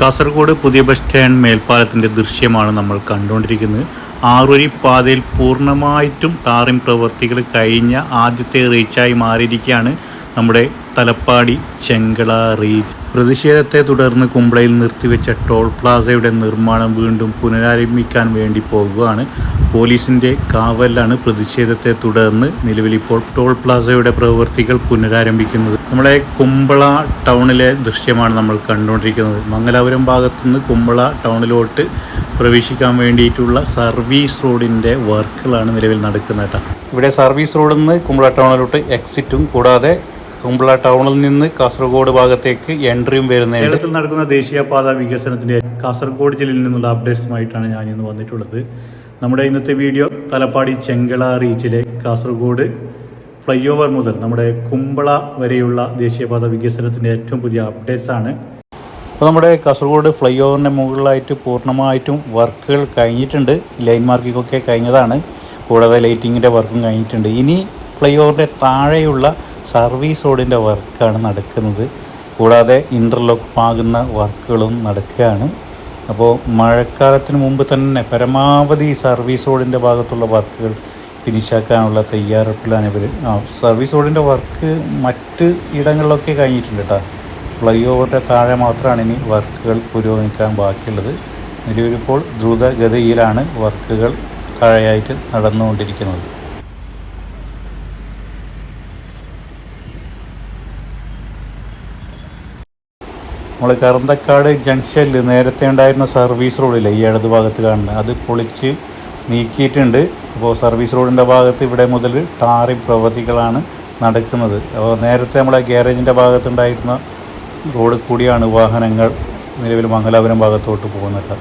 കാസർഗോഡ് പുതിയ bus stand മേൽപ്പാലത്തിന്റെ ദൃശ്യമാണ് നമ്മൾ കണ്ടുകൊണ്ടിരിക്കുന്നത്. ആറുവരി പാതയിൽ പൂർണമായിട്ടും ടാറിംഗ് പ്രവൃത്തികൾ കഴിഞ്ഞ ആദ്യത്തെ റീച്ചായി മാറിയിരിക്കുകയാണ് നമ്മുടെ തലപ്പാടി ചെങ്കള റീച്ച് പ്രതിഷേധത്തെ തുടർന്ന് കുമ്പളയിൽ നിർത്തിവെച്ച ടോൾ പ്ലാസയുടെ നിർമ്മാണം വീണ്ടും പുനരാരംഭിക്കാൻ വേണ്ടി പോകുകയാണ് പോലീസിന്റെ കാവലാണ് പ്രതിഷേധത്തെ തുടർന്ന് നിലവിലിപ്പോൾ ടോൾ പ്ലാസയുടെ പ്രവൃത്തികൾ പുനരാരംഭിക്കുന്നത്. നമ്മളെ കുമ്പള ടൗണിലെ ദൃശ്യമാണ് നമ്മൾ കണ്ടുകൊണ്ടിരിക്കുന്നത്. മംഗലാപുരം ഭാഗത്തുനിന്ന് കുമ്പള ടൗണിലോട്ട് പ്രവേശിക്കാൻ വേണ്ടിയിട്ടുള്ള സർവീസ് റോഡിന്റെ വർക്കുകളാണ് നിലവിൽ നടക്കുന്നത് ഇവിടെ സർവീസ് റോഡിൽ നിന്ന് കുമ്പള ടൗണിലോട്ട് എക്സിറ്റും കൂടാതെ കുമ്പള ടൗണിൽ നിന്ന് കാസർഗോഡ് ഭാഗത്തേക്ക് എൻട്രിയും വരുന്ന കേരളത്തിൽ നടക്കുന്ന ദേശീയപാത വികസനത്തിന്റെ കാസർഗോഡ് ജില്ലയിൽ നിന്നുള്ള അപ്ഡേറ്റ്സുമായിട്ടാണ് ഞാൻ ഇന്ന് വന്നിട്ടുള്ളത്. നമ്മുടെ ഇന്നത്തെ വീഡിയോ തലപ്പാടി ചെങ്കള റീച്ചിലെ കാസർഗോഡ് ഫ്ലൈ ഓവർ മുതൽ നമ്മുടെ കുമ്പള വരെയുള്ള ദേശീയപാത വികസനത്തിന്റെ ഏറ്റവും പുതിയ അപ്ഡേറ്റ്സ് ആണ് അപ്പോൾ നമ്മുടെ കാസർഗോഡ് ഫ്ലൈ ഓവറിന്റെ മുകളിലായിട്ട് പൂർണമായിട്ടും വർക്കുകൾ കഴിഞ്ഞിട്ടുണ്ട്. ലൈൻ മാർക്കിംഗ് ഒക്കെ കഴിഞ്ഞതാണ്. കൂടാതെ ലൈറ്റിങ്ങിന്റെ വർക്കും കഴിഞ്ഞിട്ടുണ്ട്. ഇനി ഫ്ലൈ ഓവറിന്റെ താഴെയുള്ള സർവീസ് റോഡിന്റെ വർക്കാണ് നടക്കുന്നത്. കൂടാതെ ഇന്റർലോക്ക് ആകുന്ന വർക്കുകളും നടക്കുകയാണ്. അപ്പോൾ മഴക്കാലത്തിന് മുമ്പ് തന്നെ പരമാവധി സർവീസ് റോഡിന്റെ ഭാഗത്തുള്ള വർക്കുകൾ ഫിനിഷാക്കാനുള്ള തയ്യാറെടുപ്പിലാണ് ഇവർ ആ സർവീസ് റോഡിന്റെ വർക്ക് മറ്റ് ഇടങ്ങളിലൊക്കെ കഴിഞ്ഞിട്ടുണ്ട് കേട്ടോ. ഫ്ലൈ ഓവറിന്റെ താഴെ മാത്രമാണ് ഇനി വർക്കുകൾ പുരോഗമിക്കാൻ ബാക്കിയുള്ളത്. നിലവിലിപ്പോൾ ദ്രുതഗതിയിലാണ് വർക്കുകൾ താഴെയായിട്ട് നടന്നുകൊണ്ടിരിക്കുന്നത്. നമ്മൾ കറന്തക്കാട് ജംഗ്ഷനിൽ നേരത്തെ ഉണ്ടായിരുന്ന സർവീസ് റോഡില്ലേ ഈ ഇടത് ഭാഗത്ത് കാണുന്നത്? അത് പൊളിച്ച് നീക്കിയിട്ടുണ്ട്. അപ്പോൾ സർവീസ് റോഡിന്റെ ഭാഗത്ത് ഇവിടെ മുതൽ ടാറി പ്രവൃത്തികളാണ് നടക്കുന്നത്. അപ്പോൾ നേരത്തെ നമ്മളെ ഗ്യാരേജിന്റെ ഭാഗത്തുണ്ടായിരുന്ന റോഡ് കൂടിയാണ് വാഹനങ്ങൾ നിലവിൽ മംഗലാപുരം ഭാഗത്തോട്ട് പോകുന്നത്.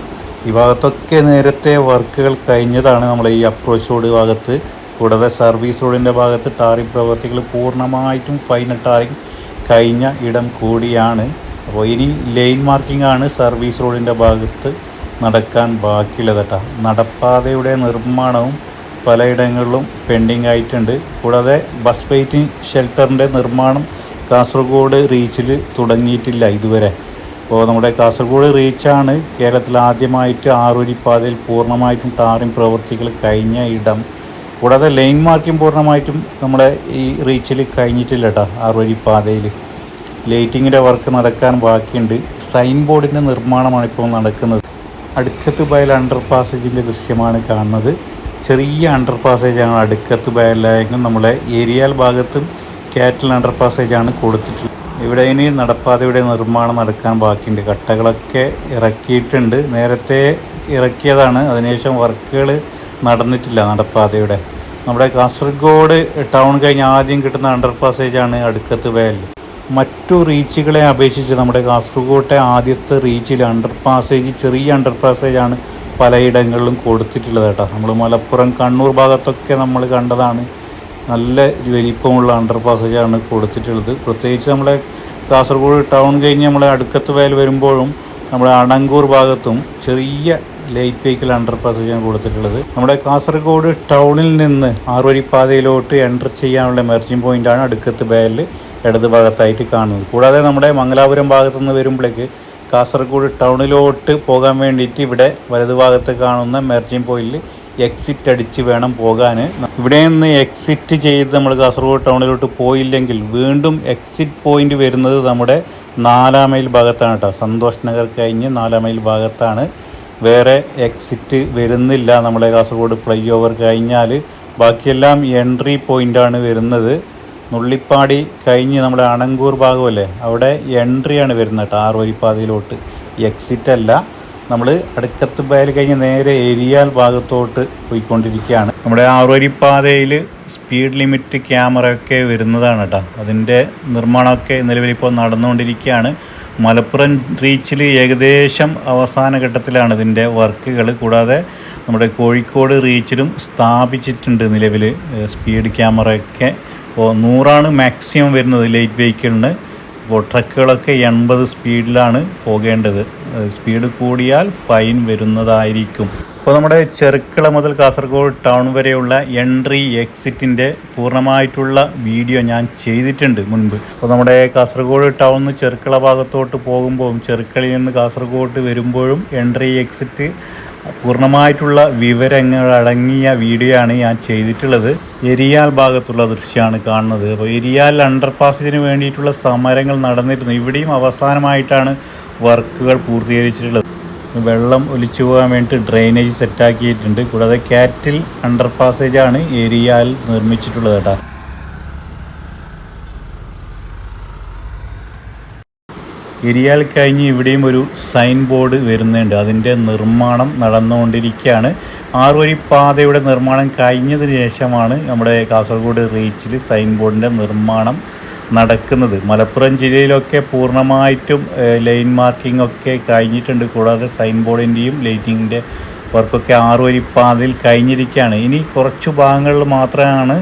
ഈ ഭാഗത്തൊക്കെ നേരത്തെ വർക്കുകൾ കഴിഞ്ഞതാണ് നമ്മൾ ഈ അപ്രോച്ച് റോഡ് ഭാഗത്ത്. കൂടാതെ സർവീസ് റോഡിന്റെ ഭാഗത്ത് ടാറി പ്രവൃത്തികൾ പൂർണമായിട്ടും ഫൈനൽ ടാറിങ് കഴിഞ്ഞ ഇടം കൂടിയാണ്. അപ്പോൾ ഇനി ലൈൻ മാർക്കിംഗ് ആണ് സർവീസ് റോഡിന്റെ ഭാഗത്ത് നടക്കാൻ ബാക്കിയുള്ളത് കേട്ടോ നടപ്പാതയുടെ നിർമ്മാണവും പലയിടങ്ങളിലും പെൻഡിങ് ആയിട്ടുണ്ട്. കൂടാതെ ബസ് വെയിറ്റിംഗ് ഷെൽട്ടറിന്റെ നിർമ്മാണം കാസർഗോഡ് റീച്ചിൽ തുടങ്ങിയിട്ടില്ല ഇതുവരെ. അപ്പോൾ നമ്മുടെ കാസർഗോഡ് റീച്ചാണ് കേരളത്തിൽ ആദ്യമായിട്ട് ആറുവരിപ്പാതയിൽ പൂർണമായിട്ടും ടാറിംഗ് പ്രവൃത്തികൾ കഴിഞ്ഞ ഇടം. കൂടാതെ ലൈൻ മാർക്കിംഗ് പൂർണമായിട്ടും നമ്മുടെ ഈ റീച്ചിൽ കഴിഞ്ഞിട്ടില്ല കേട്ടോ ആറുവരിപ്പാതയിൽ ലൈറ്റിങ്ങിന്റെ വർക്ക് നടക്കാൻ ബാക്കിയുണ്ട്. സൈൻ ബോർഡിന്റെ നിർമ്മാണമാണ് ഇപ്പോൾ നടക്കുന്നത്. അടുക്കത്ത് ബയൽ അണ്ടർ പാസേജിന്റെ ദൃശ്യമാണ് കാണുന്നത്. ചെറിയ അണ്ടർ പാസേജാണ് അടുക്കത്ത് ബയലായെങ്കിലും നമ്മളെ ഏരിയാൽ ഭാഗത്തും കാറ്റൽ അണ്ടർ പാസേജാണ് കൊടുത്തിട്ടുള്ളത്. ഇവിടെ ഇനി നടപ്പാതയുടെ നിർമ്മാണം നടക്കാൻ ബാക്കിയുണ്ട്. കട്ടകളൊക്കെ ഇറക്കിയിട്ടുണ്ട്. നേരത്തെ ഇറക്കിയതാണ്. അതിനുശേഷം വർക്കുകൾ നടന്നിട്ടില്ല നടപ്പാതയുടെ. നമ്മുടെ കാസർഗോഡ് ടൗൺ കഴിഞ്ഞ് ആദ്യം കിട്ടുന്ന അണ്ടർ പാസേജാണ് അടുക്കത്ത് ബയൽ മറ്റു റീച്ചുകളെ അപേക്ഷിച്ച് നമ്മുടെ കാസർഗോട്ടെ ആദ്യത്തെ റീച്ചിൽ അണ്ടർ പാസേജ് ചെറിയ അണ്ടർ പാസേജാണ് പലയിടങ്ങളിലും കൊടുത്തിട്ടുള്ളത് കേട്ടോ. നമ്മൾ മലപ്പുറം കണ്ണൂർ ഭാഗത്തൊക്കെ നമ്മൾ കണ്ടതാണ്. നല്ല വലിപ്പമുള്ള അണ്ടർ പാസേജാണ് കൊടുത്തിട്ടുള്ളത്. പ്രത്യേകിച്ച് നമ്മളെ കാസർഗോഡ് ടൗൺ കഴിഞ്ഞ് നമ്മളെ അടുക്കത്ത് വയൽ വരുമ്പോഴും നമ്മുടെ അണങ്കൂർ ഭാഗത്തും ചെറിയ ലൈറ്റ് വെഹിക്കിൾ അണ്ടർ പാസേജാണ് കൊടുത്തിട്ടുള്ളത്. നമ്മുടെ കാസർഗോഡ് ടൗണിൽ നിന്ന് ആറുവരിപ്പാതയിലോട്ട് എന്റർ ചെയ്യാനുള്ള മെർജിംഗ് പോയിന്റാണ് അടുക്കത്ത് ബയലിൽ ഇടത് ഭാഗത്തായിട്ട് കാണുന്നത്. കൂടാതെ നമ്മുടെ മംഗലാപുരം ഭാഗത്തു നിന്ന് വരുമ്പോഴേക്ക് കാസർഗോഡ് ടൗണിലോട്ട് പോകാൻ വേണ്ടിയിട്ട് ഇവിടെ വലതു ഭാഗത്ത് കാണുന്ന മെർജിങ് പോയിന്റിൽ എക്സിറ്റ് അടിച്ച് വേണം പോകാൻ ഇവിടെ നിന്ന് എക്സിറ്റ് ചെയ്ത് നമ്മൾ കാസർഗോഡ് ടൗണിലോട്ട് പോയില്ലെങ്കിൽ വീണ്ടും എക്സിറ്റ് പോയിന്റ് വരുന്നത് നമ്മുടെ നാലാം മൈൽ ഭാഗത്താണ് കേട്ടോ. സന്തോഷ് നഗർ കഴിഞ്ഞ് നാലാം മൈൽ ഭാഗത്താണ്. വേറെ എക്സിറ്റ് വരുന്നില്ല. നമ്മുടെ കാസർഗോഡ് ഫ്ലൈ ഓവർ കഴിഞ്ഞാൽ ബാക്കിയെല്ലാം എൻട്രി പോയിന്റാണ് വരുന്നത്. നുള്ളിപ്പാടി കഴിഞ്ഞ് നമ്മുടെ അണങ്കൂർ ഭാഗമല്ലേ അവിടെ എൻട്രിയാണ് വരുന്നത് കേട്ടോ ആറുവരിപ്പാതയിലോട്ട് എക്സിറ്റ് അല്ല നമ്മൾ അടുക്കത്ത് വയൽ കഴിഞ്ഞ് നേരെ ഏരിയാൽ ഭാഗത്തോട്ട് പോയിക്കൊണ്ടിരിക്കുകയാണ്. നമ്മുടെ ആറുവരിപ്പാതയിൽ സ്പീഡ് ലിമിറ്റ് ക്യാമറ ഒക്കെ വരുന്നതാണ് കേട്ടോ. അതിന്റെ നിർമ്മാണമൊക്കെ നിലവിലിപ്പോൾ നടന്നുകൊണ്ടിരിക്കുകയാണ്. മലപ്പുറം റീച്ചിൽ ഏകദേശം അവസാന ഘട്ടത്തിലാണ് ഇതിന്റെ വർക്കുകൾ. കൂടാതെ നമ്മുടെ കോഴിക്കോട് റീച്ചിലും സ്ഥാപിച്ചിട്ടുണ്ട് നിലവിൽ സ്പീഡ് ക്യാമറയൊക്കെ. അപ്പോൾ നൂറാണ് മാക്സിമം വരുന്നത് ലൈറ്റ് വെഹിക്കിളിന്. അപ്പോൾ ട്രക്കുകളൊക്കെ എൺപത് സ്പീഡിലാണ് പോകേണ്ടത്. സ്പീഡ് കൂടിയാൽ ഫൈൻ വരുന്നതായിരിക്കും. അപ്പോൾ നമ്മുടെ ചെറുക്കള മുതൽ കാസർഗോഡ് ടൗൺ വരെയുള്ള എൻട്രി എക്സിറ്റിന്റെ പൂർണമായിട്ടുള്ള വീഡിയോ ഞാൻ ചെയ്തിട്ടുണ്ട് മുൻപ്. അപ്പോൾ നമ്മുടെ കാസർഗോഡ് ടൗൺ നിന്ന് ചെറുക്കള ഭാഗത്തോട്ട് പോകുമ്പോഴും ചെറുക്കളിൽ നിന്ന് കാസർഗോഡ് വരുമ്പോഴും എൻട്രി എക്സിറ്റ് പൂർണമായിട്ടുള്ള വിവരങ്ങൾ അടങ്ങിയ വീഡിയോ ആണ് ഞാൻ ചെയ്തിട്ടുള്ളത്. എരിയാൽ ഭാഗത്തുള്ള ദൃശ്യമാണ് കാണുന്നത്. അപ്പോൾ എരിയാൽ അണ്ടർപാസിന് വേണ്ടിയിട്ടുള്ള സമരങ്ങൾ നടന്നിരുന്നു. ഇവിടെയും അവസാനമായിട്ടാണ് വർക്കുകൾ പൂർത്തീകരിച്ചിട്ടുള്ളത്. വെള്ളം ഒലിച്ചു പോകാൻ വേണ്ടിയിട്ട് ഡ്രെയിനേജ് സെറ്റാക്കിയിട്ടുണ്ട് കൂടാതെ കാറ്റിൽ അണ്ടർ പാസേജാണ് ഏരിയയിൽ നിർമ്മിച്ചിട്ടുള്ളത് കേട്ടോ. ഏരിയയിൽ കഴിഞ്ഞ് ഇവിടെയും ഒരു സൈൻ ബോർഡ് വരുന്നുണ്ട്. അതിന്റെ നിർമ്മാണം നടന്നുകൊണ്ടിരിക്കുകയാണ്. ആറുവരി പാതയുടെ നിർമ്മാണം കഴിഞ്ഞതിന് ശേഷമാണ് നമ്മുടെ കാസർഗോഡ് റീച്ചിൽ സൈൻ ബോർഡിന്റെ നിർമ്മാണം നടക്കുന്നത്. മലപ്പുറം ജില്ലയിലൊക്കെ പൂർണമായിട്ടും ലൈൻ മാർക്കിംഗ് ഒക്കെ കഴിഞ്ഞിട്ടുണ്ട്. കൂടാതെ സൈൻ ബോർഡിന്റെയും ലൈറ്റിങ്ങിന്റെ വർക്കൊക്കെ ആറുവരി പാതയിൽ കഴിഞ്ഞിരിക്കുകയാണ്. ഇനി കുറച്ച് ഭാഗങ്ങളിൽ മാത്രമാണ്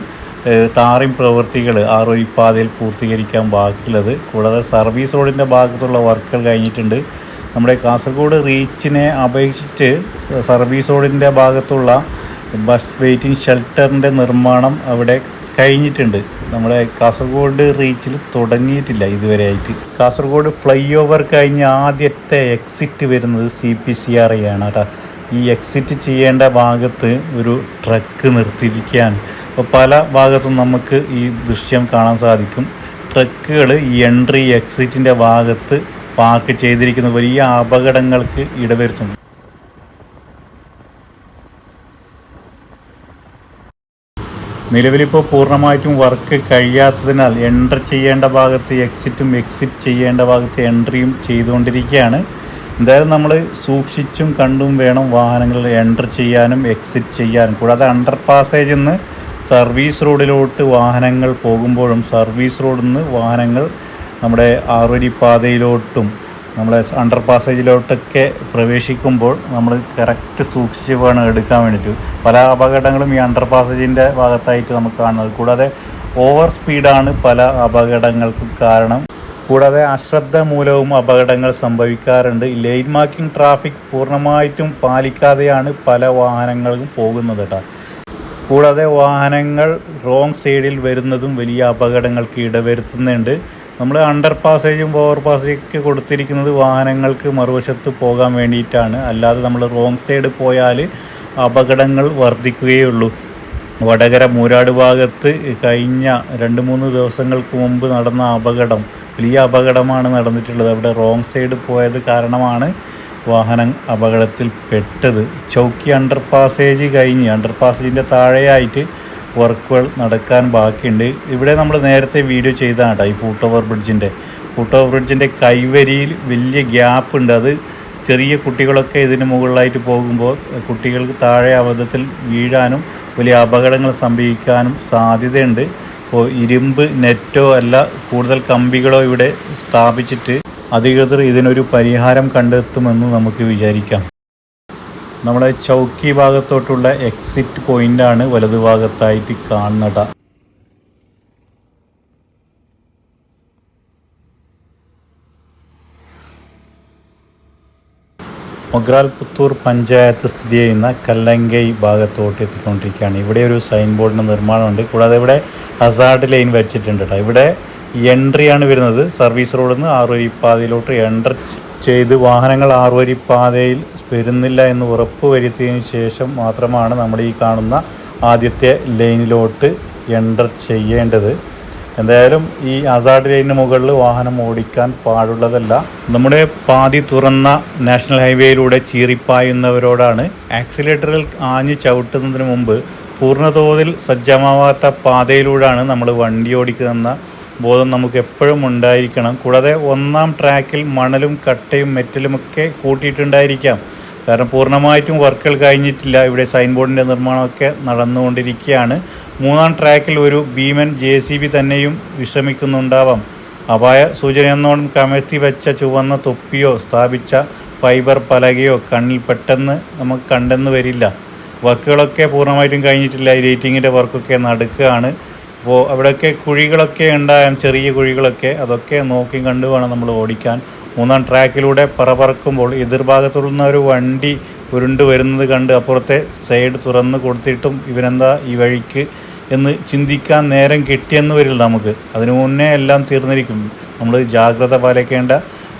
ടാറിംഗ് പ്രവൃത്തികൾ ആറുവരിപ്പാതയിൽ പൂർത്തീകരിക്കാൻ ബാക്കിയുള്ളത്. കൂടാതെ സർവീസ് റോഡിന്റെ ഭാഗത്തുള്ള വർക്കുകൾ കഴിഞ്ഞിട്ടുണ്ട്. നമ്മുടെ കാസർഗോഡ് റീച്ചിനെ അപേക്ഷിച്ച് സർവീസ് റോഡിന്റെ ഭാഗത്തുള്ള ബസ് വെയിറ്റിംഗ് ഷെൽട്ടറിന്റെ നിർമ്മാണം അവിടെ കഴിഞ്ഞിട്ടുണ്ട്. നമ്മുടെ കാസർഗോഡ് റീച്ചിൽ തുടങ്ങിയിട്ടില്ല ഇതുവരെ ആയിട്ട് കാസർഗോഡ് ഫ്ലൈ ഓവർ കഴിഞ്ഞ് ആദ്യത്തെ എക്സിറ്റ് വരുന്നത് സി പി സി ആർ ആണ് കേട്ടോ. ഈ എക്സിറ്റ് ചെയ്യേണ്ട ഭാഗത്ത് ഒരു ട്രക്ക് നിർത്തിയിരിക്കുകയാണ്. അപ്പോൾ പല ഭാഗത്തും നമുക്ക് ഈ ദൃശ്യം കാണാൻ സാധിക്കും. ട്രക്കുകൾ എൻട്രി എക്സിറ്റിന്റെ ഭാഗത്ത് പാർക്ക് ചെയ്തിരിക്കുന്ന വലിയ അപകടങ്ങൾക്ക് ഇടവരുത്തുന്നു. നിലവിലിപ്പോൾ പൂർണമായിട്ടും വർക്ക് കഴിയാത്തതിനാൽ എൻട്രി ചെയ്യേണ്ട ഭാഗത്ത് എക്സിറ്റും എക്സിറ്റ് ചെയ്യേണ്ട ഭാഗത്ത് എൻട്രിയും ചെയ്തുകൊണ്ടിരിക്കുകയാണ്. എന്തായാലും നമ്മൾ സൂക്ഷിച്ചും കണ്ടും വേണം വാഹനങ്ങൾ എൻട്രി ചെയ്യാനും എക്സിറ്റ് ചെയ്യാനും. കൂടാതെ അണ്ടർ പാസേജിൽ നിന്ന് സർവീസ് റോഡിലോട്ട് വാഹനങ്ങൾ പോകുമ്പോഴും സർവീസ് റോഡിൽ നിന്ന് വാഹനങ്ങൾ നമ്മുടെ ആറുവരി പാതയിലോട്ടും നമ്മളെ അണ്ടർ പാസേജിലോട്ടൊക്കെ പ്രവേശിക്കുമ്പോൾ നമ്മൾ കറക്റ്റ് സൂക്ഷിച്ച് വേണം എടുക്കാൻ വേണ്ടിയിട്ട്. പല അപകടങ്ങളും ഈ അണ്ടർ പാസേജിന്റെ ഭാഗത്തായിട്ട് നമുക്ക് കാണുന്നത്. കൂടാതെ ഓവർ സ്പീഡാണ് പല അപകടങ്ങൾക്കും കാരണം. കൂടാതെ അശ്രദ്ധ മൂലവും അപകടങ്ങൾ സംഭവിക്കാറുണ്ട്. ലൈൻ മാർക്കിംഗ് ട്രാഫിക് പൂർണമായിട്ടും പാലിക്കാതെയാണ് പല വാഹനങ്ങളും പോകുന്നത് കേട്ടോ. കൂടാതെ വാഹനങ്ങൾ റോങ് സൈഡിൽ വരുന്നതും വലിയ അപകടങ്ങൾക്ക് ഇടവരുത്തുന്നുണ്ട്. നമ്മൾ അണ്ടർ പാസേജും ഓവർ പാസേജൊക്കെ കൊടുത്തിരിക്കുന്നത് വാഹനങ്ങൾക്ക് മറുവശത്ത് പോകാൻ വേണ്ടിയിട്ടാണ്. അല്ലാതെ നമ്മൾ റോങ് സൈഡ് പോയാൽ അപകടങ്ങൾ വർദ്ധിക്കുകയുള്ളൂ. വടകര മൂരാട് ഭാഗത്ത് കഴിഞ്ഞ രണ്ട് മൂന്ന് ദിവസങ്ങൾക്ക് മുമ്പ് നടന്ന അപകടം വലിയ അപകടമാണ് നടന്നിട്ടുള്ളത്. അവിടെ റോങ് സൈഡ് പോയത് കാരണമാണ് വാഹനം അപകടത്തിൽ പെട്ടത്. ചൗക്കി അണ്ടർ പാസേജ് കഴിഞ്ഞ് അണ്ടർ പാസേജിന്റെ താഴെയായിട്ട് വർക്കുകൾ നടക്കാൻ ബാക്കിയുണ്ട്. ഇവിടെ നമ്മൾ നേരത്തെ വീഡിയോ ചെയ്താണ് കേട്ടോ ഈ ഫൂട്ട് ഓവർ ബ്രിഡ്ജിന്റെ ഫൂട്ട് ഓവർ ബ്രിഡ്ജിന്റെ കൈവരിയിൽ വലിയ ഗ്യാപ്പ് ഉണ്ട്. അത് ചെറിയ കുട്ടികളൊക്കെ ഇതിന് മുകളിലായിട്ട് പോകുമ്പോൾ കുട്ടികൾക്ക് താഴെ അബദ്ധത്തിൽ വീഴാനും വലിയ അപകടങ്ങൾ സംഭവിക്കാനും സാധ്യതയുണ്ട്. അപ്പോൾ ഇരുമ്പ് നെറ്റോ അല്ല കൂടുതൽ കമ്പികളോ ഇവിടെ സ്ഥാപിച്ചിട്ട് അധികൃതർ ഇതിനൊരു പരിഹാരം കണ്ടെത്തുമെന്ന് നമുക്ക് വിചാരിക്കാം. നമ്മുടെ ചൗക്കി ഭാഗത്തോട്ടുള്ള എക്സിറ്റ് പോയിന്റാണ് വലതുഭാഗത്തായിട്ട് കാണുന്നത്. മൊഗ്രാൽ പുത്തൂർ പഞ്ചായത്ത് സ്ഥിതി ചെയ്യുന്ന കല്ലങ്കൈ ഭാഗത്തോട്ട് എത്തിക്കൊണ്ടിരിക്കുകയാണ്. ഇവിടെ ഒരു സൈൻ ബോർഡിന്റെ നിർമ്മാണമുണ്ട്. കൂടാതെ ഇവിടെ ഹസാർഡ് ലൈൻ വെച്ചിട്ടുണ്ട് കേട്ടോ. ഇവിടെ എൻട്രിയാണ് വരുന്നത്. സർവീസ് റോഡിൽ നിന്ന് ആറുവരിപ്പാതയിലോട്ട് എൻട്രി ചെയ്ത് വാഹനങ്ങൾ ആറുവരിപ്പാതയിൽ വരുന്നില്ല എന്ന് ഉറപ്പ് വരുത്തിയതിന് ശേഷം മാത്രമാണ് നമ്മൾ ഈ കാണുന്ന ആദ്യത്തെ ലൈനിലോട്ട് എന്റർ ചെയ്യേണ്ടത്. എന്തായാലും ഈ അസാഡ് ലൈനിന് മുകളിൽ വാഹനം ഓടിക്കാൻ പാടുള്ളതല്ല. നമ്മുടെ പാതി തുറന്ന നാഷണൽ ഹൈവേയിലൂടെ ചീറിപ്പായുന്നവരോടാണ് ആക്സിലേറ്ററിൽ ആഞ്ഞു ചവിട്ടുന്നതിന് മുമ്പ് പൂർണതോതിൽ സജ്ജമാവാത്ത പാതയിലൂടെയാണ് നമ്മൾ വണ്ടി ഓടിക്കുന്ന ബോധം നമുക്ക് എപ്പോഴും ഉണ്ടായിരിക്കണം. കൂടാതെ ഒന്നാം ട്രാക്കിൽ മണലും കട്ടയും മെറ്റലുമൊക്കെ കൂട്ടിയിട്ടുണ്ടായിരിക്കാം. കാരണം പൂർണമായിട്ടും വർക്കുകൾ കഴിഞ്ഞിട്ടില്ല. ഇവിടെ സൈൻ ബോർഡിന്റെ നിർമ്മാണമൊക്കെ നടന്നുകൊണ്ടിരിക്കുകയാണ്. മൂന്നാം ട്രാക്കിൽ ഒരു ഭീമൻ ജെ സി ബി തന്നെയും വിശ്രമിക്കുന്നുണ്ടാവാം. അപായ സൂചനയെന്നോണം കമഴ്ത്തി വെച്ച ചുവന്ന തൊപ്പിയോ സ്ഥാപിച്ച ഫൈബർ പലകയോ കണ്ണിൽ പെട്ടെന്ന് നമുക്ക് കണ്ടെന്ന് വരില്ല. വർക്കുകളൊക്കെ പൂർണമായിട്ടും കഴിഞ്ഞിട്ടില്ല. ഈ റേറ്റിങ്ങിന്റെ വർക്കൊക്കെ നടക്കുകയാണ്. അപ്പോൾ അവിടെയൊക്കെ കുഴികളൊക്കെ ഉണ്ടായാൽ ചെറിയ കുഴികളൊക്കെ അതൊക്കെ നോക്കി കണ്ടു വേണം നമ്മൾ ഓടിക്കാൻ. മൂന്നാം ട്രാക്കിലൂടെ പറപറക്കുമ്പോൾ എതിർഭാഗത്തുള്ള ഒരു വണ്ടി ഉരുണ്ട് വരുന്നത് കണ്ട് അപ്പുറത്തെ സൈഡ് തുറന്ന് കൊടുത്തിട്ടും ഇവരെന്താ ഈ വഴിക്ക് എന്ന് ചിന്തിക്കാൻ നേരം കിട്ടിയെന്ന് വരില്ല നമുക്ക്. അതിനു മുന്നേ എല്ലാം തീർന്നിരിക്കും. നമ്മൾ ജാഗ്രത പാലിക്കേണ്ട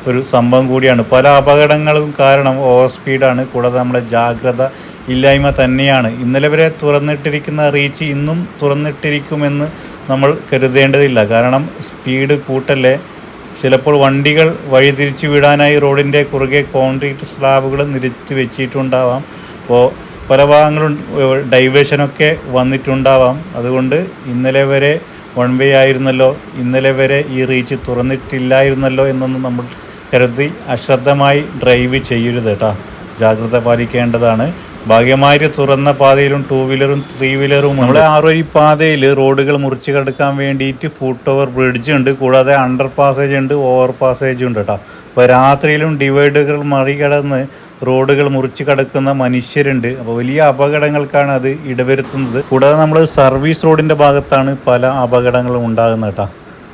ഒരു സംഭവം കൂടിയാണ്. പല അപകടങ്ങളും കാരണം ഓവർ സ്പീഡാണ്. കൂടാതെ നമ്മുടെ ജാഗ്രത ഇല്ലായ്മ തന്നെയാണ്. ഇന്നലെ വരെ തുറന്നിട്ടിരിക്കുന്ന റീച്ച് ഇന്നും തുറന്നിട്ടിരിക്കുമെന്ന് നമ്മൾ കരുതേണ്ടതില്ല. കാരണം സ്പീഡ് കൂട്ടല്ലേ. ചിലപ്പോൾ വണ്ടികൾ വഴിതിരിച്ചു വിടാനായി റോഡിന്റെ കുറുകെ കോൺക്രീറ്റ് സ്ലാബുകൾ നിരത്തി വെച്ചിട്ടുണ്ടാവാം. അപ്പോൾ പല ഭാഗങ്ങളും ഡൈവേഷനൊക്കെ വന്നിട്ടുണ്ടാവാം. അതുകൊണ്ട് ഇന്നലെ വരെ വൺ വേ ആയിരുന്നല്ലോ. ഇന്നലെ വരെ ഈ റീച്ച് തുറന്നിട്ടില്ലായിരുന്നല്ലോ എന്നൊന്നും നമ്മൾ കരുതി അശ്രദ്ധമായി ഡ്രൈവ് ചെയ്യരുത് കേട്ടോ. ജാഗ്രത പാലിക്കേണ്ടതാണ്. ഭാഗ്യമായിട്ട് തുറന്ന പാതയിലും ടൂ വീലറും ത്രീ വീലറും നമ്മുടെ ആറുവരി പാതയിൽ റോഡുകൾ മുറിച്ച് കടക്കാൻ വേണ്ടിയിട്ട് ഫുട് ഓവർ ബ്രിഡ്ജ് ഉണ്ട്. കൂടാതെ അണ്ടർ പാസേജ് ഉണ്ട് ഓവർ പാസേജ് ഉണ്ട് കേട്ടോ അപ്പോൾ രാത്രിയിലും ഡിവൈഡുകൾ മറികടന്ന് റോഡുകൾ മുറിച്ച് കടക്കുന്ന മനുഷ്യരുണ്ട്. അപ്പോൾ വലിയ അപകടങ്ങൾക്കാണ് അത് ഇടവരുത്തുന്നത്. കൂടാതെ നമ്മൾ സർവീസ് റോഡിന്റെ ഭാഗത്താണ് പല അപകടങ്ങളും ഉണ്ടാകുന്നത് കേട്ടോ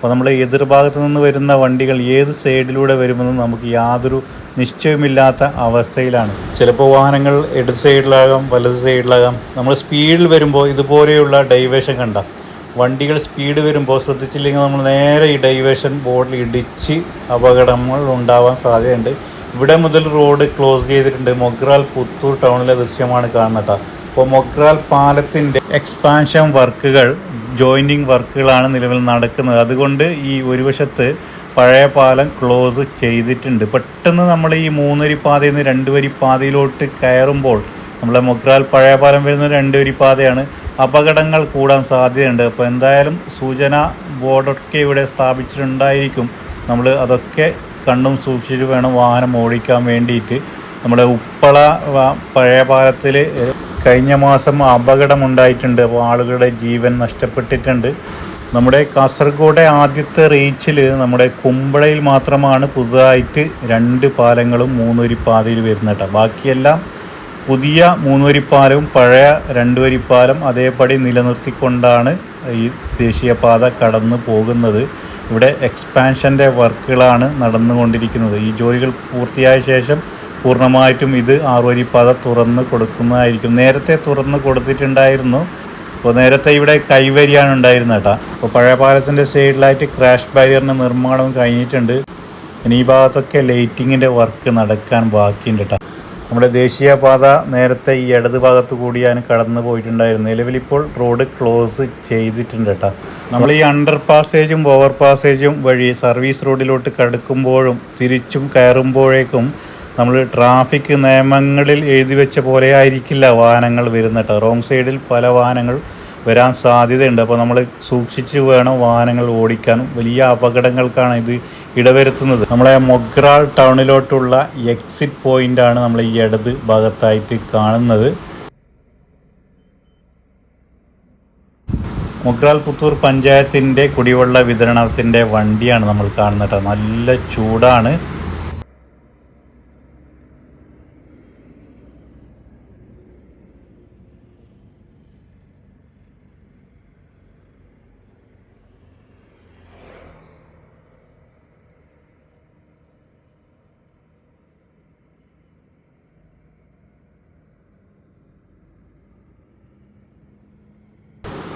അപ്പോൾ നമ്മൾ എതിർഭാഗത്ത് നിന്ന് വരുന്ന വണ്ടികൾ ഏത് സൈഡിലൂടെ വരുമെന്ന് നമുക്ക് യാതൊരു നിശ്ചയമില്ലാത്ത അവസ്ഥയിലാണ്. ചിലപ്പോൾ വാഹനങ്ങൾ ഇടത് സൈഡിലാകാം വലത് സൈഡിലാകാം. നമ്മൾ സ്പീഡിൽ വരുമ്പോൾ ഇതുപോലെയുള്ള ഡൈവേഷൻ കണ്ട. വണ്ടികൾ സ്പീഡ് വരുമ്പോൾ ശ്രദ്ധിച്ചില്ലെങ്കിൽ നമ്മൾ നേരെ ഈ ഡൈവേഷൻ ബോർഡിൽ ഇടിച്ച് അപകടങ്ങൾ ഉണ്ടാവാൻ സാധ്യതയുണ്ട്. ഇവിടെ മുതൽ റോഡ് ക്ലോസ് ചെയ്തിട്ടുണ്ട്. മൊഗ്രാൽ പുത്തൂർ ടൗണിലെ ദൃശ്യമാണ് കാണുന്നത്. അപ്പോൾ മൊഗ്രാൽ പാലത്തിന്റെ എക്സ്പാൻഷൻ വർക്കുകൾ ജോയിന്റിങ് വർക്കുകളാണ് നിലവിൽ നടക്കുന്നത്. അതുകൊണ്ട് ഈ ഒരു വശത്ത് പഴയ പാലം ക്ലോസ് ചെയ്തിട്ടുണ്ട്. പെട്ടെന്ന് നമ്മൾ ഈ മൂന്നരി പാതയിൽ നിന്ന് രണ്ട് വരി പാതയിലോട്ട് കയറുമ്പോൾ നമ്മളെ മൊഗ്രാൽ പഴയ പാലം വരുന്ന രണ്ട് വരി പാതയാണ് അപകടങ്ങൾ കൂടാൻ സാധ്യതയുണ്ട്. അപ്പോൾ എന്തായാലും സൂചന ബോർഡൊക്കെ ഇവിടെ സ്ഥാപിച്ചിട്ടുണ്ടായിരിക്കും. നമ്മൾ അതൊക്കെ കണ്ണും സൂക്ഷിച്ച് വേണം വാഹനം ഓടിക്കാൻ വേണ്ടിയിട്ട്. നമ്മുടെ ഉപ്പള പഴയ പാലത്തിൽ കഴിഞ്ഞ മാസം അപകടമുണ്ടായിട്ടുണ്ട്. അപ്പോൾ ആളുകളുടെ ജീവൻ നഷ്ടപ്പെട്ടിട്ടുണ്ട്. നമ്മുടെ കാസർഗോഡ് ആദ്യത്തെ റീച്ചിൽ നമ്മുടെ കുമ്പളയിൽ മാത്രമാണ് പുതുതായിട്ട് രണ്ട് പാലങ്ങളും മൂന്നൊരി പാതയിൽ വരുന്നത് കേട്ടോ. ബാക്കിയെല്ലാം പുതിയ മൂന്നുവരിപ്പാലവും പഴയ രണ്ട് പാലം അതേപടി നിലനിർത്തിക്കൊണ്ടാണ് ഈ ദേശീയപാത കടന്നു പോകുന്നത്. ഇവിടെ എക്സ്പാൻഷന്റെ വർക്കുകളാണ് നടന്നുകൊണ്ടിരിക്കുന്നത്. ഈ ജോലികൾ പൂർത്തിയായ ശേഷം പൂർണമായിട്ടും ഇത് ആറുവരിപ്പാത തുറന്ന് കൊടുക്കുന്നതായിരിക്കും. നേരത്തെ തുറന്ന് കൊടുത്തിട്ടുണ്ടായിരുന്നു. അപ്പോൾ നേരത്തെ ഇവിടെ കൈവരിയാണ് ഉണ്ടായിരുന്നത് കേട്ടോ. അപ്പോൾ പഴയ പാലത്തിന്റെ സൈഡിലായിട്ട് ക്രാഷ് ബാരിയറിന്റെ നിർമ്മാണം കഴിഞ്ഞിട്ടുണ്ട്. ഇനി ഈ ഭാഗത്തൊക്കെ ലൈറ്റിങ്ങിന്റെ വർക്ക് നടക്കാൻ ബാക്കിയുണ്ട് കേട്ടോ. നമ്മുടെ ദേശീയപാത നേരത്തെ ഈ ഇടത് ഭാഗത്ത് കൂടിയാണ് കടന്നു പോയിട്ടുണ്ടായിരുന്നത് നിലവിലിപ്പോൾ റോഡ് ക്ലോസ് ചെയ്തിട്ടുണ്ട് കേട്ടോ. നമ്മൾ ഈ അണ്ടർ പാസേജും ഓവർ പാസേജും വഴി സർവീസ് റോഡിലോട്ട് കടക്കുമ്പോഴും തിരിച്ചും കയറുമ്പോഴേക്കും നമ്മൾ ട്രാഫിക് നിയമങ്ങളിൽ എഴുതി വെച്ച പോലെ ആയിരിക്കില്ല വാഹനങ്ങൾ വരുന്നത് കേട്ടോ. റോങ് സൈഡിൽ പല വാഹനങ്ങൾ വരാൻ സാധ്യതയുണ്ട്. അപ്പോൾ നമ്മൾ സൂക്ഷിച്ച് വേണം വാഹനങ്ങൾ ഓടിക്കാൻ. വലിയ അപകടങ്ങൾക്കാണ് ഇത് ഇടവരുത്തുന്നത്. നമ്മളെ മൊഗ്രാൾ ടൗണിലോട്ടുള്ള എക്സിറ്റ് പോയിന്റാണ് നമ്മൾ ഈ ഇടത് ഭാഗത്തായിട്ട് കാണുന്നത്. മൊഗ്രാൽ പുത്തൂർ പഞ്ചായത്തിന്റെ കുടിവെള്ള വിതരണത്തിന്റെ വണ്ടിയാണ് നമ്മൾ കാണുന്നത് നല്ല ചൂടാണ്.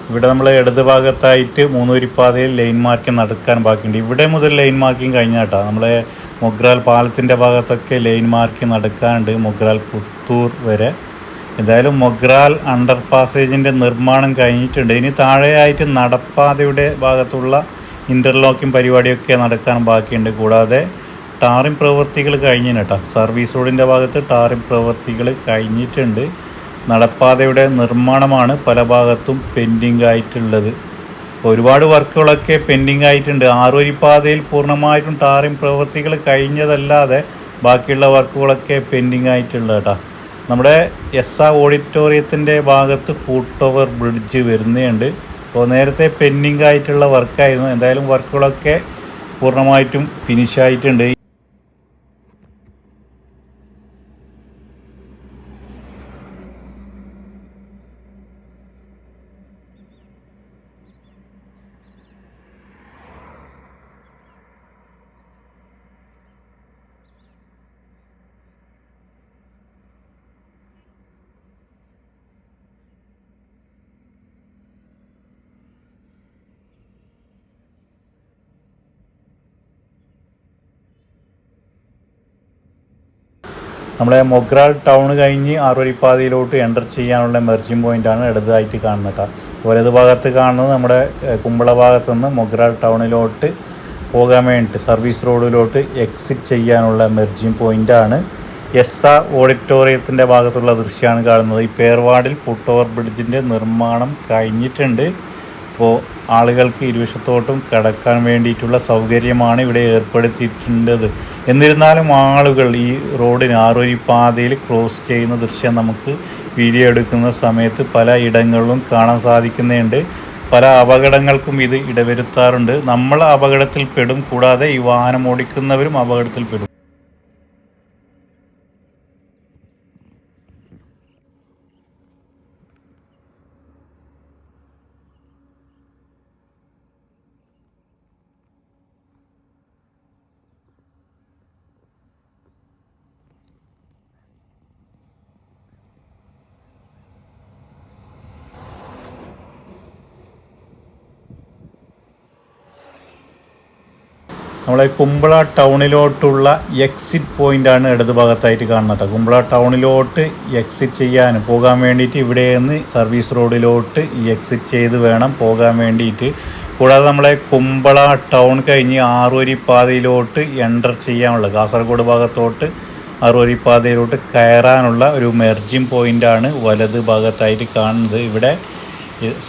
ഇവിടെ നമ്മൾ ഇടത് ഭാഗത്തായിട്ട് മൂന്നൂരിപ്പാതയിൽ ലൈൻ മാർക്കിംഗ് നടക്കാൻ ബാക്കിയുണ്ട്. ഇവിടെ മുതൽ ലൈൻ മാർക്കിംഗ് കഴിഞ്ഞാട്ടാ നമ്മളെ മൊഗ്രാൽ പാലത്തിന്റെ ഭാഗത്തൊക്കെ ലൈൻ മാർക്കിംഗ് നടക്കാനുണ്ട്. മൊഗ്രാൽ പുത്തൂർ വരെ. എന്തായാലും മൊഗ്രാൽ അണ്ടർ പാസേജിന്റെ നിർമ്മാണം കഴിഞ്ഞിട്ടുണ്ട്. ഇനി താഴെയായിട്ട് നടപ്പാതയുടെ ഭാഗത്തുള്ള ഇന്റർലോക്കിംഗ് പരിപാടിയൊക്കെ നടക്കാൻ ബാക്കിയുണ്ട്. കൂടാതെ ടാറിംഗ് പ്രവൃത്തികൾ കഴിഞ്ഞിട്ടാണ് സർവീസ് റോഡിന്റെ ഭാഗത്ത് ടാറിംഗ് പ്രവൃത്തികൾ കഴിഞ്ഞിട്ടുണ്ട്. നടപ്പാതയുടെ നിർമ്മാണമാണ് പല ഭാഗത്തും പെൻഡിങ് ആയിട്ടുള്ളത് ഒരുപാട് വർക്കുകളൊക്കെ പെൻഡിങ് ആയിട്ടുണ്ട് ആറുവരിപ്പാതയിൽ പൂർണമായിട്ടും ടാറിംഗ് പ്രവൃത്തികൾ കഴിഞ്ഞതല്ലാതെ ബാക്കിയുള്ള വർക്കുകളൊക്കെ പെൻഡിങ് ആയിട്ടുള്ള കേട്ടോ നമ്മുടെ എസ് ആ ഓഡിറ്റോറിയത്തിന്റെ ഭാഗത്ത് ഫുട് ഓവർ ബ്രിഡ്ജ് വരുന്നുണ്ട് അപ്പോൾ നേരത്തെ പെൻഡിങ് ആയിട്ടുള്ള വർക്കായിരുന്നു. എന്തായാലും വർക്കുകളൊക്കെ പൂർണമായിട്ടും ഫിനിഷ് ആയിട്ടുണ്ട് നമ്മളെ മൊഗ്രാൾ ടൗൺ കഴിഞ്ഞ് ആറുവരിപ്പാതയിലോട്ട് എന്റർ ചെയ്യാനുള്ള മെർജിങ് പോയിന്റാണ് ഇടതായിട്ട് കാണുന്നത് കേട്ടോ. വലത് ഭാഗത്ത് കാണുന്നത് നമ്മുടെ കുമ്പള ഭാഗത്തു നിന്ന് മൊഗ്രാൾ ടൗണിലോട്ട് പോകാൻ വേണ്ടിയിട്ട് സർവീസ് റോഡിലോട്ട് എക്സിറ്റ് ചെയ്യാനുള്ള മെർജിംഗ് പോയിന്റാണ് എസ് ആർ ഓഡിറ്റോറിയത്തിന്റെ ഭാഗത്തുള്ള ദൃശ്യമാണ് കാണുന്നത്. ഈ പേർവാടിൽ ഫുട് ഓവർ ബ്രിഡ്ജിന്റെ നിർമ്മാണം കഴിഞ്ഞിട്ടുണ്ട്. അപ്പോൾ ആളുകൾക്ക് ഇരുവശത്തോട്ടും കടക്കാൻ വേണ്ടിയിട്ടുള്ള സൗകര്യമാണ് ഇവിടെ ഏർപ്പെടുത്തിയിട്ടുള്ളത്. എന്നിരുന്നാലും ആളുകൾ ഈ റോഡിന് പാതയിൽ ക്രോസ് ചെയ്യുന്ന ദൃശ്യം നമുക്ക് വീഡിയോ എടുക്കുന്ന സമയത്ത് പല ഇടങ്ങളിലും കാണാൻ സാധിക്കുന്നുണ്ട്. പല അപകടങ്ങൾക്കും ഇത് ഇടവരുത്താറുണ്ട്. നമ്മൾ അപകടത്തിൽ പെടും കൂടാതെ ഈ വാഹനം ഓടിക്കുന്നവരും അപകടത്തിൽ നമ്മളെ കുമ്പള ടൗണിലോട്ടുള്ള എക്സിറ്റ് പോയിന്റാണ് ഇടത് ഭാഗത്തായിട്ട് കാണുന്നത് കുമ്പള ടൗണിലോട്ട് എക്സിറ്റ് ചെയ്യാൻ പോകാൻ വേണ്ടിയിട്ട് ഇവിടെ നിന്ന് സർവീസ് റോഡിലോട്ട് എക്സിറ്റ് ചെയ്ത് വേണം പോകാൻ വേണ്ടിയിട്ട്. കൂടാതെ നമ്മളെ കുമ്പള ടൗൺ കഴിഞ്ഞ് ആറുവരി പാതയിലോട്ട് എന്റർ ചെയ്യാനുള്ള കാസർഗോഡ് ഭാഗത്തോട്ട് ആറുവരി പാതയിലോട്ട് കയറാനുള്ള ഒരു മെർജിങ് പോയിന്റാണ് വലത് ഭാഗത്തായിട്ട് കാണുന്നത്. ഇവിടെ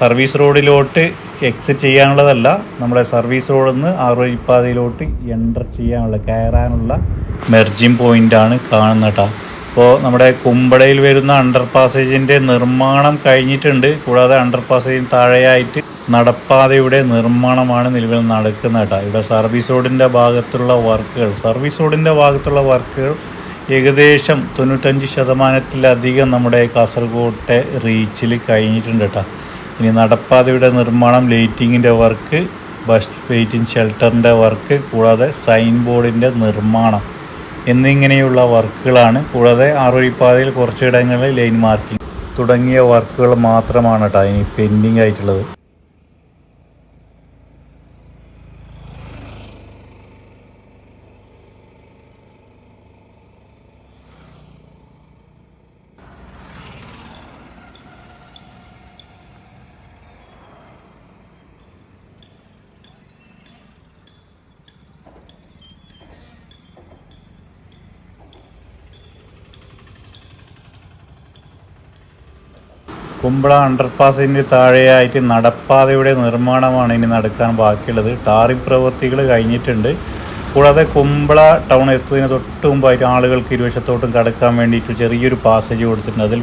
സർവീസ് റോഡിലോട്ട് എക്സിറ്റ് ചെയ്യാനുള്ളതല്ല. നമ്മുടെ സർവീസ് റോഡിൽ നിന്ന് ആറുവരിപ്പാതയിലോട്ട് എന്റർ ചെയ്യാനുള്ള കയറാനുള്ള മെർജിങ് പോയിന്റാണ് കാണുന്നത് കേട്ടോ അപ്പോൾ നമ്മുടെ കുമ്പളയിൽ വരുന്ന അണ്ടർ പാസേജിന്റെ നിർമ്മാണം കഴിഞ്ഞിട്ടുണ്ട്. കൂടാതെ അണ്ടർ പാസേജിന് താഴെയായിട്ട് നടപ്പാതയുടെ നിർമ്മാണമാണ് നിലവിൽ നടക്കുന്നത് കേട്ടോ ഇവിടെ സർവീസ് റോഡിന്റെ ഭാഗത്തുള്ള വർക്കുകൾ സർവീസ് റോഡിന്റെ ഭാഗത്തുള്ള വർക്കുകൾ ഏകദേശം തൊണ്ണൂറ്റഞ്ച് ശതമാനത്തിലധികം നമ്മുടെ കാസർഗോട്ടെ റീച്ചിൽ കഴിഞ്ഞിട്ടുണ്ട് കേട്ടോ ഇനി നടപ്പാതയുടെ നിർമ്മാണം ലൈറ്റിങ്ങിന്റെ വർക്ക് ബസ് വെയിറ്റിംഗ് ഷെൽട്ടറിന്റെ വർക്ക് കൂടാതെ സൈൻ ബോർഡിന്റെ നിർമ്മാണം എന്നിങ്ങനെയുള്ള വർക്കുകളാണ് കൂടാതെ ആറുവരിപ്പാതയിൽ കുറച്ചിടങ്ങളിൽ ലൈൻ മാർക്കിംഗ് തുടങ്ങിയ വർക്കുകൾ മാത്രമാണ് കേട്ടോ ഇനി പെൻഡിങ് ആയിട്ടുള്ളത്. കുമ്പള അണ്ടർപാസിന് താഴെയായിട്ട് നടപ്പാതയുടെ നിർമ്മാണമാണ് ഇനി നടക്കാൻ ബാക്കിയുള്ളത്. ടാറിംഗ് പ്രവൃത്തികൾ കഴിഞ്ഞിട്ടുണ്ട്. കൂടാതെ കുമ്പള ടൗൺ എത്തുന്നതിന് തൊട്ട് മുമ്പായിട്ട് ആളുകൾക്ക് ഇരുവശത്തോട്ടും കടക്കാൻ വേണ്ടിയിട്ട് ചെറിയൊരു പാസേജ് കൊടുത്തിട്ടുണ്ട്. അതിൽ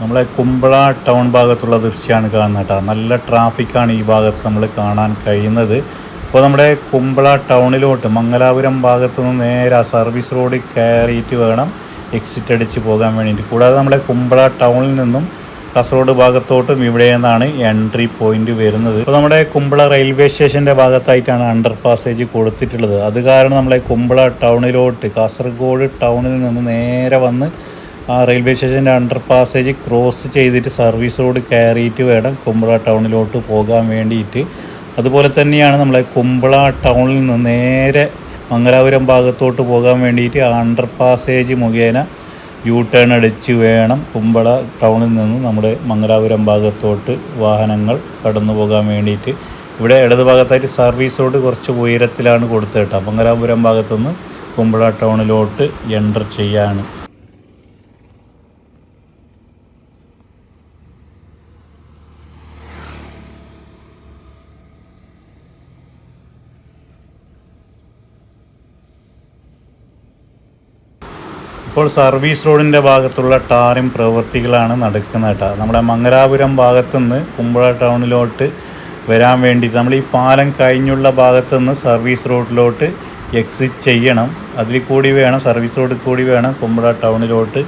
നമ്മളെ കുമ്പള ടൗൺ ഭാഗത്തുള്ള ദൃശ്യമാണ് കാണുന്നത് കേട്ടോ. നല്ല ട്രാഫിക്കാണ് ഈ ഭാഗത്ത് നമ്മൾ കാണാൻ കഴിയുന്നത്. ഇപ്പോൾ നമ്മുടെ കുമ്പള ടൗണിലോട്ട് മംഗലാപുരം ഭാഗത്തു നിന്ന് നേരെ സർവീസ് റോഡിൽ കയറിയിട്ട് വേണം എക്സിറ്റ് അടിച്ച് പോകാൻ വേണ്ടിയിട്ട്. കൂടാതെ നമ്മുടെ കുമ്പള ടൗണിൽ നിന്നും കാസർഗോഡ് ഭാഗത്തോട്ടും ഇവിടെ നിന്നാണ് എൻട്രി പോയിന്റ് വരുന്നത്. ഇപ്പോൾ നമ്മുടെ കുമ്പള റെയിൽവേ സ്റ്റേഷന്റെ ഭാഗത്തായിട്ടാണ് അണ്ടർ പാസേജ് കൊടുത്തിട്ടുള്ളത്. അത് കാരണം നമ്മളെ കുമ്പള ടൗണിലോട്ട് കാസർഗോഡ് ടൗണിൽ നിന്ന് നേരെ വന്ന് ആ റെയിൽവേ സ്റ്റേഷന്റെ അണ്ടർ പാസേജ് ക്രോസ് ചെയ്തിട്ട് സർവീസ് റോഡ് കയറിയിട്ട് വേണം കുമ്പള ടൗണിലോട്ട് പോകാൻ വേണ്ടിയിട്ട്. അതുപോലെ തന്നെയാണ് നമ്മളെ കുമ്പള ടൗണിൽ നിന്ന് നേരെ മംഗലാപുരം ഭാഗത്തോട്ട് പോകാൻ വേണ്ടിയിട്ട് ആ അണ്ടർ പാസേജ് മുഖേന യു ടേൺ അടിച്ച് വേണം കുമ്പള ടൗണിൽ നിന്ന് നമ്മുടെ മംഗലാപുരം ഭാഗത്തോട്ട് വാഹനങ്ങൾ കടന്നു പോകാൻ വേണ്ടിയിട്ട്. ഇവിടെ ഇടത് ഭാഗത്തായിട്ട് സർവീസ് റോഡ് കുറച്ച് ഉയരത്തിലാണ് കൊടുത്തത് കേട്ടോ മംഗലാപുരം ഭാഗത്തുനിന്ന് കുമ്പള ടൗണിലോട്ട് എന്റർ ചെയ്യാണ്. ഇപ്പോൾ സർവീസ് റോഡിന്റെ ഭാഗത്തുള്ള ടാറിംഗ് പ്രവൃത്തികളാണ് നടക്കുന്നത് കേട്ടോ. നമ്മുടെ മംഗലാപുരം ഭാഗത്തുനിന്ന് കുമ്പഴ ടൗണിലോട്ട് വരാൻ വേണ്ടിയിട്ട് നമ്മൾ ഈ പാലം കഴിഞ്ഞുള്ള ഭാഗത്തുനിന്ന് സർവീസ് റോഡിലോട്ട് എക്സിറ്റ് ചെയ്യണം. അതിൽ കൂടി വേണം സർവീസ് റോഡിൽ കൂടി വേണം കുമ്പഴ ടൗണിലോട്ട്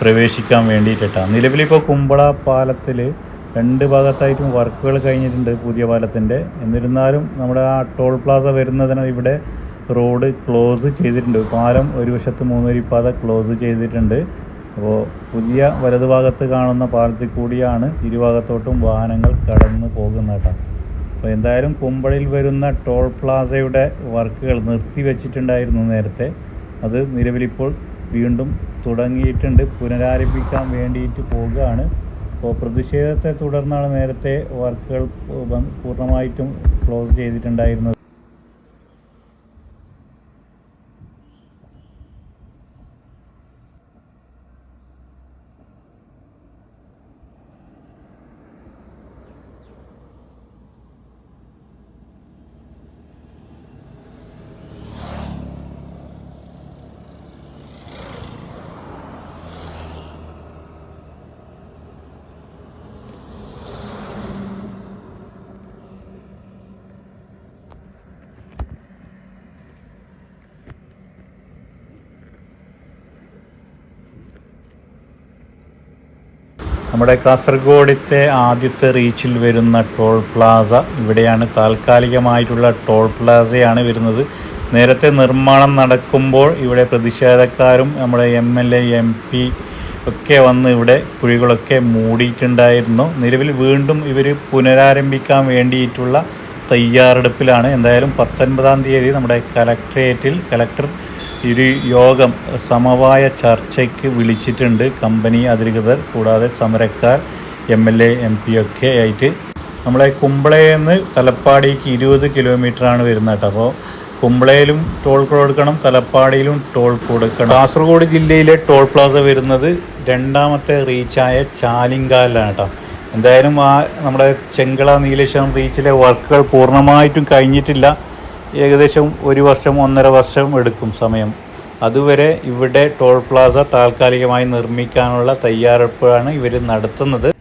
പ്രവേശിക്കാൻ വേണ്ടിയിട്ടാണ് നിലവിലിപ്പോൾ കുമ്പള പാലത്തിൽ രണ്ട് ഭാഗത്തായിട്ടും വർക്കുകൾ കഴിഞ്ഞിട്ടുണ്ട് പുതിയ പാലത്തിന്റെ. എന്നിരുന്നാലും നമ്മുടെ ആ ടോൾ പ്ലാസ വരുന്നതിന് ഇവിടെ റോഡ് ക്ലോസ് ചെയ്തിട്ടുണ്ട്. പാലം ഒരു വശത്ത് മൂന്നുവരിപ്പാത ക്ലോസ് ചെയ്തിട്ടുണ്ട്. അപ്പോൾ പുതിയ വലതുഭാഗത്ത് കാണുന്ന പാലത്തിൽ കൂടിയാണ് ഇരുഭാഗത്തോട്ടും വാഹനങ്ങൾ കടന്നു പോകുന്നത് കേട്ടോ. അപ്പോൾ എന്തായാലും കുമ്പളിൽ വരുന്ന ടോൾ പ്ലാസയുടെ വർക്കുകൾ നിർത്തി വെച്ചിട്ടുണ്ടായിരുന്നു നേരത്തെ. അത് നിലവിലിപ്പോൾ വീണ്ടും തുടങ്ങിയിട്ടുണ്ട്. പുനരാരംഭിക്കാൻ വേണ്ടിയിട്ട് പോവുകയാണ്. അപ്പോൾ പ്രതിഷേധത്തെ തുടർന്നാണ് നേരത്തെ വർക്കുകൾ പൂർണമായിട്ടും ക്ലോസ് ചെയ്തിട്ടുണ്ടായിരുന്നത്. നമ്മുടെ കാസർഗോഡത്തെ ആദ്യത്തെ റീച്ചിൽ വരുന്ന ടോൾ പ്ലാസ. ഇവിടെയാണ് താൽക്കാലികമായിട്ടുള്ള ടോൾ പ്ലാസയാണ് വരുന്നത്. നേരത്തെ നിർമ്മാണം നടക്കുമ്പോൾ ഇവിടെ പ്രതിഷേധക്കാരും നമ്മുടെ M L A M P ഒക്കെ വന്ന് ഇവിടെ കുഴികളൊക്കെ മൂടിയിട്ടുണ്ടായിരുന്നു. നിലവിൽ വീണ്ടും ഇവർ പുനരാരംഭിക്കാൻ വേണ്ടിയിട്ടുള്ള തയ്യാറെടുപ്പിലാണ്. എന്തായാലും പത്തൊൻപതാം തീയതി നമ്മുടെ കലക്ട്രേറ്റിൽ കലക്ടർ ഒരു യോഗം സമവായ ചർച്ചയ്ക്ക് വിളിച്ചിട്ടുണ്ട് കമ്പനി അധികൃതർ കൂടാതെ സമരക്കാർ M L A M P ഒക്കെ ആയിട്ട്. നമ്മളെ കുമ്പളയിൽ തലപ്പാടിക്ക് ഇരുപത് കിലോമീറ്ററാണ് വരുന്നത് കേട്ടോ. അപ്പോൾ കുമ്പളയിലും ടോൾ കൊടുക്കണം തലപ്പാടിയിലും ടോൾ കൊടുക്കണം. കാസർഗോഡ് ജില്ലയിലെ ടോൾ പ്ലാസ വരുന്നത് രണ്ടാമത്തെ റീച്ചായ ചാലിങ്കാലിലാണ് കേട്ടോ. എന്തായാലും ആ നമ്മുടെ ചെങ്കള നീലേശ്വരം റീച്ചിലെ വർക്കുകൾ പൂർണമായിട്ടും കഴിഞ്ഞിട്ടില്ല. ഏകദേശം ഒരു വർഷം ഒന്നര വർഷം എടുക്കും സമയം. അതുവരെ ഇവിടെ ടോൾ പ്ലാസ താൽക്കാലികമായി നിർമ്മിക്കാനുള്ള തയ്യാറെടുപ്പാണ് ഇവർ നടത്തുന്നത്.